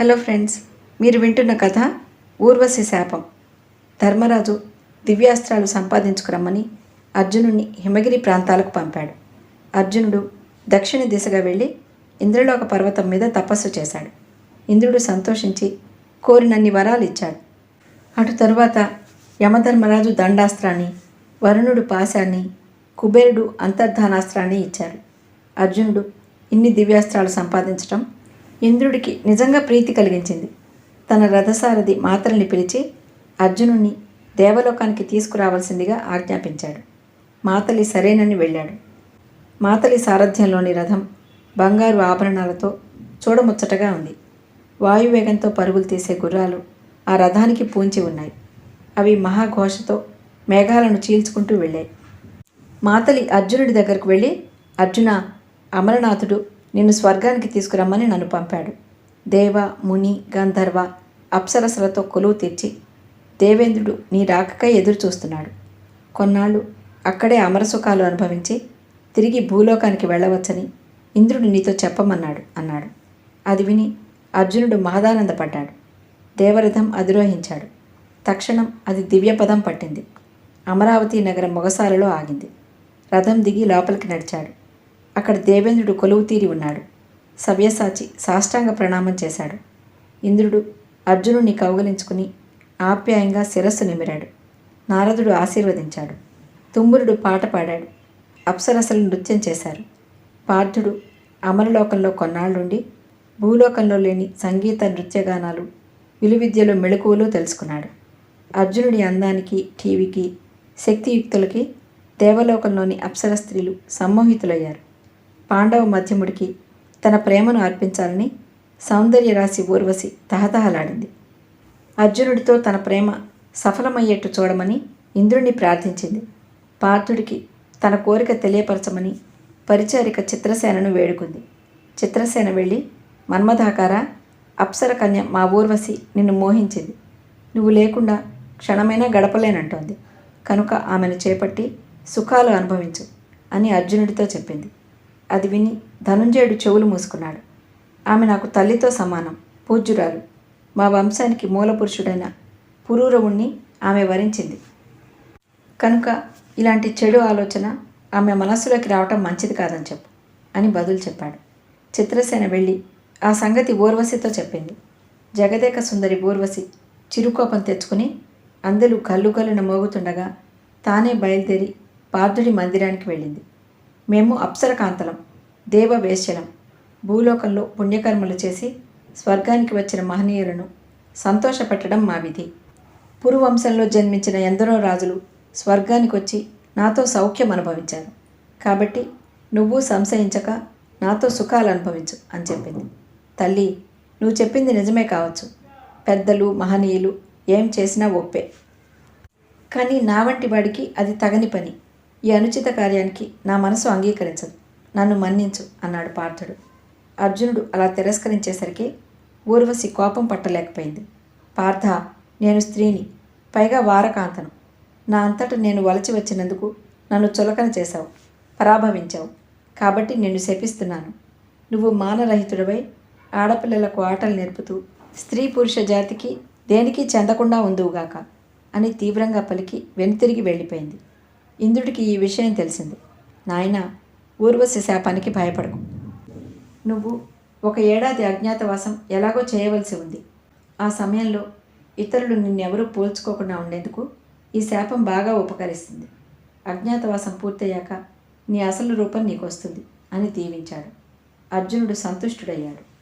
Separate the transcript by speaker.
Speaker 1: Hello friends మీరు వింటున్న కథ ఊర్వశి శాపం. ధర్మరాజు దివ్యాస్త్రాలు సంపాదించుకురమ్మని అర్జునుడిని హిమగిరి ప్రాంతాలకు పంపాడు. అర్జునుడు దక్షిణ దిశగా వెళ్ళి ఇంద్రలోక పర్వతం మీద తపస్సు చేశాడు. ఇంద్రుడు సంతోషించి కోరినన్ని వరాలు ఇచ్చాడు. అటు తరువాత యమధర్మరాజు దండాస్త్రాన్ని వరుణుడు పాశాన్ని కుబేరుడు అంతర్ధానాస్త్రాన్ని ఇచ్చారు అర్జునుడు ఇన్ని దివ్యాస్త్రాలు సంపాదించటం ఇంద్రుడికి నిజంగా ప్రీతి కలిగించింది. తన రథసారథి మాతల్ని పిలిచి అర్జునుణ్ణి దేవలోకానికి తీసుకురావాల్సిందిగా ఆజ్ఞాపించాడు. మాతలి సరేనని వెళ్ళాడు. మాతలి సారథ్యంలోని రథం బంగారు ఆభరణాలతో చూడముచ్చటగా ఉంది. వాయువేగంతో పరుగులు తీసే గుర్రాలు ఆ రథానికి పూంచి ఉన్నాయి. అవి మహాఘోషతో మేఘాలను చీల్చుకుంటూ వెళ్ళాయి. మాతలి అర్జునుడి దగ్గరకు వెళ్ళి అర్జున అమరనాథుడు నిన్ను స్వర్గానికి తీసుకురమ్మని నన్ను పంపాడు. దేవ ముని గంధర్వ అప్సరసలతో కొలువు తెచ్చి దేవేంద్రుడు నీ రాకకై ఎదురు చూస్తున్నాడు. కొన్నాళ్ళు అక్కడే అమరసుఖాలు అనుభవించి తిరిగి భూలోకానికి వెళ్ళవచ్చని ఇంద్రుడు నీతో చెప్పమన్నాడు అన్నాడు. అది విని అర్జునుడు మహదానందపడ్డాడు. దేవరథం అధిరోహించాడు. తక్షణం అది దివ్యపదం పట్టింది. అమరావతి నగరం మొగసాలలో ఆగింది. రథం దిగి లోపలికి నడిచాడు. అక్కడ దేవేంద్రుడు కొలువు తీరి ఉన్నాడు. సవ్యసాచి సాష్టాంగ ప్రణామం చేశాడు. ఇంద్రుడు అర్జునుడిని కౌగలించుకుని ఆప్యాయంగా శిరస్సు నిమిరాడు. నారదుడు ఆశీర్వదించాడు. తుమ్మురుడు పాట పాడాడు. అప్సరసలు నృత్యం చేశారు. పార్థుడు అమరలోకంలో కొన్నాళ్ళుండి భూలోకంలో లేని సంగీత నృత్యగానాలు విలువిద్యలో మెళకువలు తెలుసుకున్నాడు. అర్జునుడి అందానికి టీవీకి శక్తియుక్తులకి దేవలోకంలోని అప్సర స్త్రీలు సమ్మోహితులయ్యారు. పాండవ మధ్యముడికి తన ప్రేమను అర్పించాలని సౌందర్య రాశి ఊర్వశి తహతహలాడింది. అర్జునుడితో తన ప్రేమ సఫలమయ్యేట్టు చూడమని ఇంద్రుణ్ణి ప్రార్థించింది. పార్థుడికి తన కోరిక తెలియపరచమని పరిచారిక చిత్రసేనను వేడుకుంది. చిత్రసేన వెళ్ళి మన్మధాకార అప్సర కన్య మా ఊర్వశి నిన్ను మోహించింది. నువ్వు లేకుండా క్షణమైనా గడపలేనంటోంది. కనుక ఆమెను చేపట్టి సుఖాలు అనుభవించు అని అర్జునుడితో చెప్పింది. అది విని ధనుంజయుడు చెవులు మూసుకున్నాడు. ఆమె నాకు తల్లితో సమానం పూజ్యురాలు. మా వంశానికి మూలపురుషుడైన పురూరవుణ్ణి ఆమె వరించింది. కనుక ఇలాంటి చెడు ఆలోచన ఆమె మనస్సులోకి రావటం మంచిది కాదని చెప్పు అని బదులు చెప్పాడు. చిత్రసేన వెళ్ళి ఆ సంగతి ఊర్వశితో చెప్పింది. జగదేక సుందరి ఊర్వశి చిరుకోపం తెచ్చుకుని అందరూ గల్లు గల్లున మోగుతుండగా తానే బయలుదేరి పార్థుడి మందిరానికి వెళ్ళింది. మేము అప్సరకాంతలం దేవవేశ్యలం భూలోకంలో పుణ్యకర్మలు చేసి స్వర్గానికి వచ్చిన మహనీయులను సంతోషపెట్టడం మా విధి. పురువంశంలో జన్మించిన ఎందరో రాజులు స్వర్గానికి వచ్చి నాతో సౌఖ్యం అనుభవించారు. కాబట్టి నువ్వు సంశయించక నాతో సుఖాలు అనుభవించు అని చెప్పింది. తల్లి నువ్వు చెప్పింది నిజమే కావచ్చు. పెద్దలు మహనీయులు ఏం చేసినా ఒప్పే. కానీ నా వంటి వాడికి అది తగని పని. ఈ అనుచిత కార్యానికి నా మనసు అంగీకరించదు. నన్ను మన్నించు అన్నాడు పార్థుడు. అర్జునుడు అలా తిరస్కరించేసరికి ఊర్వశి కోపం పట్టలేకపోయింది. పార్థ నేను స్త్రీని పైగా వారకాంతను. నా అంతట నేను వలచి వచ్చినందుకు నన్ను చులకన చేశావు పరాభవించావు. కాబట్టి నిన్ను శపిస్తున్నాను. నువ్వు మానరహితుడవై ఆడపిల్లలకు ఆటలు నేర్పుతూ స్త్రీ పురుష జాతికి దేనికి చెందకుండా ఉందువుగాక అని తీవ్రంగా పలికి వెనుతిరిగి వెళ్ళిపోయింది. ఇంద్రుడికి ఈ విషయం తెలిసింది. నాయన ఊర్వశి శాపానికి భయపడకు. నువ్వు ఒక ఏడాది అజ్ఞాతవాసం ఎలాగో చేయవలసి ఉంది. ఆ సమయంలో ఇతరులు నిన్నెవరూ పోల్చుకోకుండా ఉండేందుకు ఈ శాపం బాగా ఉపకరిస్తుంది. అజ్ఞాతవాసం పూర్తయ్యాక నీ అసలు రూపం నీకు వస్తుంది అని దీవించాడు. అర్జునుడు సంతుష్టుడయ్యాడు.